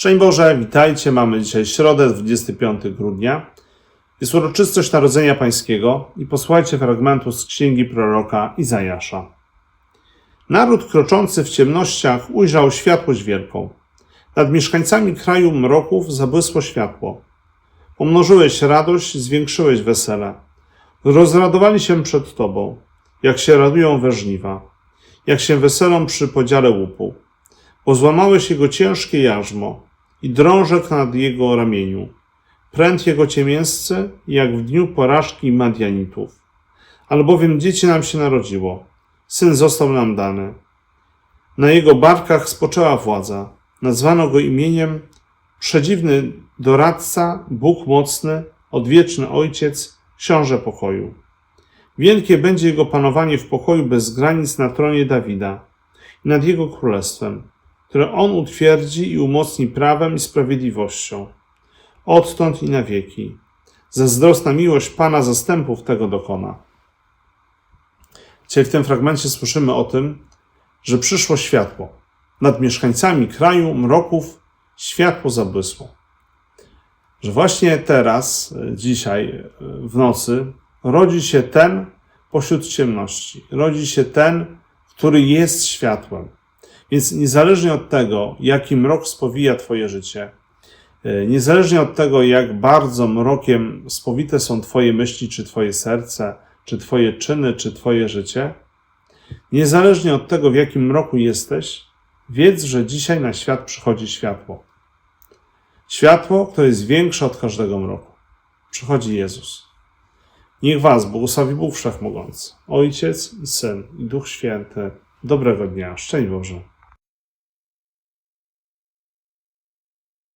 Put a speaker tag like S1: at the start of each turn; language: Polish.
S1: Szczęść Boże, witajcie. Mamy dzisiaj środę, 25 grudnia. Jest uroczystość Narodzenia Pańskiego i posłuchajcie fragmentu z księgi proroka Izajasza. Naród kroczący w ciemnościach ujrzał światłość wielką. Nad mieszkańcami kraju mroków zabłysło światło. Pomnożyłeś radość, zwiększyłeś wesele. Rozradowali się przed Tobą, jak się radują we żniwa, jak się weselą przy podziale łupu. Bo złamałeś jego ciężkie jarzmo i drążek nad jego ramieniu. Pręt jego ciemięscy, jak w dniu porażki Madianitów. Albowiem dzieci nam się narodziło, syn został nam dany. Na jego barkach spoczęła władza. Nazwano go imieniem Przedziwny doradca, Bóg mocny, odwieczny ojciec, książę pokoju. Wielkie będzie jego panowanie w pokoju bez granic na tronie Dawida i nad jego królestwem, które on utwierdzi i umocni prawem i sprawiedliwością, odtąd i na wieki. Zazdrosna miłość Pana zastępów tego dokona. Dzisiaj w tym fragmencie słyszymy o tym, że przyszło światło. Nad mieszkańcami kraju mroków światło zabłysło. Że właśnie teraz, dzisiaj, w nocy, rodzi się ten pośród ciemności. Rodzi się ten, który jest światłem. Więc niezależnie od tego, jaki mrok spowija Twoje życie, e, niezależnie od tego, jak bardzo mrokiem spowite są Twoje myśli, czy Twoje serce, czy Twoje czyny, czy Twoje życie, niezależnie od tego, w jakim mroku jesteś, wiedz, że dzisiaj na świat przychodzi światło. Światło, które jest większe od każdego mroku. Przychodzi Jezus. Niech Was błogosławi Bóg Wszechmogący, Ojciec i Syn i Duch Święty. Dobrego dnia. Szczęść Boże.